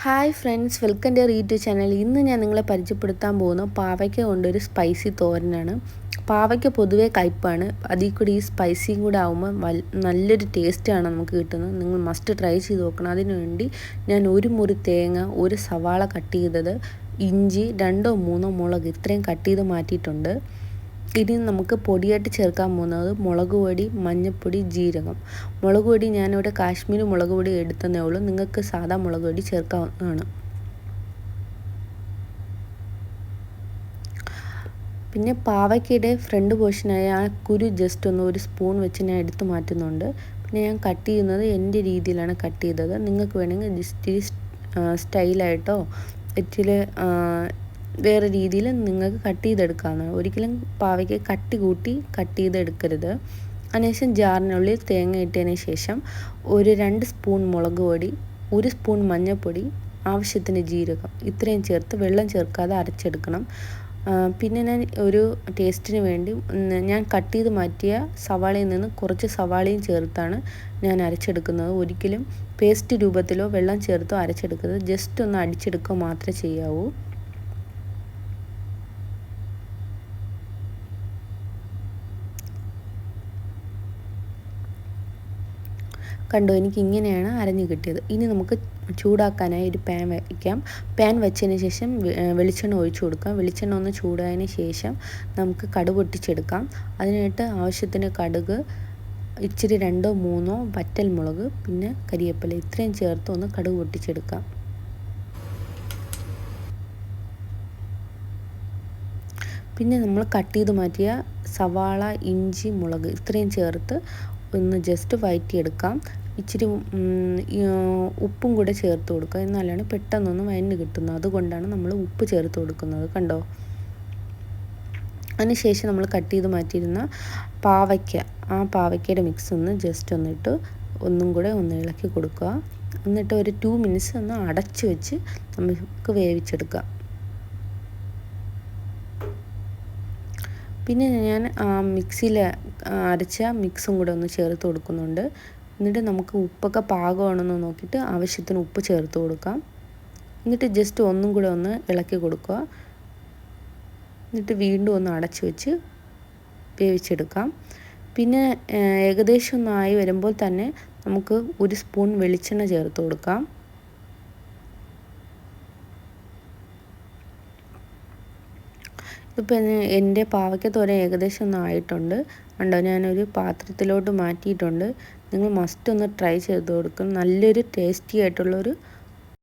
Hi friends welcome to YouTube channel. ഇന്ന് ഞാൻ നിങ്ങളെ പരിചയപ്പെടുത്താൻ പോകുന്ന പാവയ്ക്ക കൊണ്ടൊരു സ്പൈസി തോരനാണ്. പാവയ്ക്ക പൊതുവേ കയ്പ്പാണ്. അതിൽ കൂടി ഈ സ്പൈസിയും കൂടെ ആകുമ്പോൾ വൽ നല്ലൊരു ടേസ്റ്റാണ് നമുക്ക് കിട്ടുന്നത്. നിങ്ങൾ മസ്റ്റ് ട്രൈ ചെയ്ത് നോക്കണം. അതിനുവേണ്ടി ഞാൻ ഒരു മുറി തേങ്ങ ഒരു സവാള കട്ട് ചെയ്തത് ഇഞ്ചി രണ്ടോ മൂന്നോ മുളക് ഇത്രയും കട്ട് ചെയ്ത് മാറ്റിയിട്ടുണ്ട്. ഇനി നമുക്ക് പൊടിയായിട്ട് ചേർക്കാൻ പോകുന്നത് മുളക് പൊടി മഞ്ഞൾപ്പൊടി ജീരകം. മുളക് പൊടി ഞാനിവിടെ കാശ്മീരി മുളക് പൊടി എടുത്തതേ ഉള്ളൂ. നിങ്ങൾക്ക് സാധാ മുളക് പൊടി ചേർക്കാവുന്നതാണ്. പിന്നെ പാവയ്ക്കയുടെ ഫ്രണ്ട് പോർഷനായ ആ കുരു ജസ്റ്റ് ഒന്ന് ഒരു സ്പൂൺ വെച്ച് ഞാൻ എടുത്തു മാറ്റുന്നുണ്ട്. പിന്നെ ഞാൻ കട്ട് ചെയ്യുന്നത് എന്റെ രീതിയിലാണ് കട്ട് ചെയ്തത്. നിങ്ങൾക്ക് വേണമെങ്കിൽ ജസ്റ്റ് സ്റ്റൈലായിട്ടോ ഇച്ചിരി വേറെ രീതിയിൽ നിങ്ങൾക്ക് കട്ട് ചെയ്തെടുക്കാവുന്നതാണ് ഒരിക്കലും പാവയ്ക്ക് കട്ടി കൂട്ടി കട്ട് ചെയ്തെടുക്കരുത്. അതിനുശേഷം ജാറിനുള്ളിൽ തേങ്ങ ഇട്ടതിന് ശേഷം ഒരു രണ്ട് സ്പൂൺ മുളക് പൊടി ഒരു സ്പൂൺ മഞ്ഞൾപ്പൊടി ആവശ്യത്തിന് ജീരകം ഇത്രയും ചേർത്ത് വെള്ളം ചേർക്കാതെ അരച്ചെടുക്കണം. പിന്നെ ഞാൻ ഒരു ടേസ്റ്റിന് വേണ്ടി ഞാൻ കട്ട് ചെയ്ത് മാറ്റിയ സവാളയിൽ നിന്ന് കുറച്ച് സവാളയും ചേർത്താണ് ഞാൻ അരച്ചെടുക്കുന്നത്. ഒരിക്കലും പേസ്റ്റ് രൂപത്തിലോ വെള്ളം ചേർത്തോ അരച്ചെടുക്കരുത്. ജസ്റ്റ് ഒന്ന് അടിച്ചെടുക്കുക മാത്രമേ ചെയ്യാവൂ. കണ്ടു എനിക്ക് ഇങ്ങനെയാണ് അരഞ്ഞു കിട്ടിയത്. ഇനി നമുക്ക് ചൂടാക്കാനായി ഒരു പാൻ വയ്ക്കാം. പാൻ വെച്ചതിന് ശേഷം വെളിച്ചെണ്ണ ഒഴിച്ചു കൊടുക്കാം. വെളിച്ചെണ്ണ ഒന്ന് ചൂടായതിന് ശേഷം നമുക്ക് കടുക് പൊട്ടിച്ചെടുക്കാം. അതിനായിട്ട് ആവശ്യത്തിന് കടുക് ഇച്ചിരി രണ്ടോ മൂന്നോ വറ്റൽ മുളക് പിന്നെ കരിയേപ്പില ഇത്രയും ചേർത്ത് ഒന്ന് കടുക് പൊട്ടിച്ചെടുക്കാം. പിന്നെ നമ്മൾ കട്ട് ചെയ്ത് മാറ്റിയ സവാള ഇഞ്ചി മുളക് ഇത്രയും ചേർത്ത് ഒന്ന് ജസ്റ്റ് വഴറ്റിയെടുക്കാം ഇച്ചിരി ഉപ്പും കൂടെ ചേർത്ത് കൊടുക്കുക എന്നാലാണ് പെട്ടെന്നൊന്ന് വയന് കിട്ടുന്നത് അതുകൊണ്ടാണ് നമ്മൾ ഉപ്പ് ചേർത്ത് കൊടുക്കുന്നത് കണ്ടോ? അതിനുശേഷം നമ്മൾ കട്ട് ചെയ്ത് മാറ്റിയിരുന്ന പാവയ്ക്ക. ആ പാവയ്ക്കയുടെ മിക്സ് ഒന്ന് ജസ്റ്റ് ഒന്നിട്ട് ഒന്നും കൂടെ ഒന്ന് ഇളക്കി കൊടുക്കുക. എന്നിട്ട് ഒരു ടു മിനിറ്റ്സ് ഒന്ന് അടച്ച് വെച്ച് നമുക്ക് വേവിച്ചെടുക്കാം. പിന്നെ ഞാൻ മിക്സിയിൽ അരച്ച മിക്സും കൂടെ ഒന്ന് ചേർത്ത് കൊടുക്കുന്നുണ്ട്. എന്നിട്ട് നമുക്ക് ഉപ്പൊക്കെ പാകമാണെന്ന് നോക്കിയിട്ട് ആവശ്യത്തിന് ഉപ്പ് ചേർത്ത് കൊടുക്കാം. എന്നിട്ട് ജസ്റ്റ് ഒന്നും കൂടെ ഒന്ന് ഇളക്കി കൊടുക്കുക. എന്നിട്ട് വീണ്ടും ഒന്ന് അടച്ചു വെച്ച് വേവിച്ചെടുക്കാം. പിന്നെ ഏകദേശം ഒന്നായി വരുമ്പോൾ തന്നെ നമുക്ക് ഒരു സ്പൂൺ വെളിച്ചെണ്ണ ചേർത്ത് കൊടുക്കാം. ഇപ്പം എന്റെ പാവയ്ക്ക തോരൻ ഏകദേശം ഒന്ന് ആയിട്ടുണ്ട്. കണ്ടോ ഞാനൊരു പാത്രത്തിലോട്ട് മാറ്റിയിട്ടുണ്ട്. നിങ്ങൾ മസ്റ്റ് ഒന്ന് ട്രൈ ചെയ്ത് കൊടുക്കും നല്ലൊരു ടേസ്റ്റി ആയിട്ടുള്ളൊരു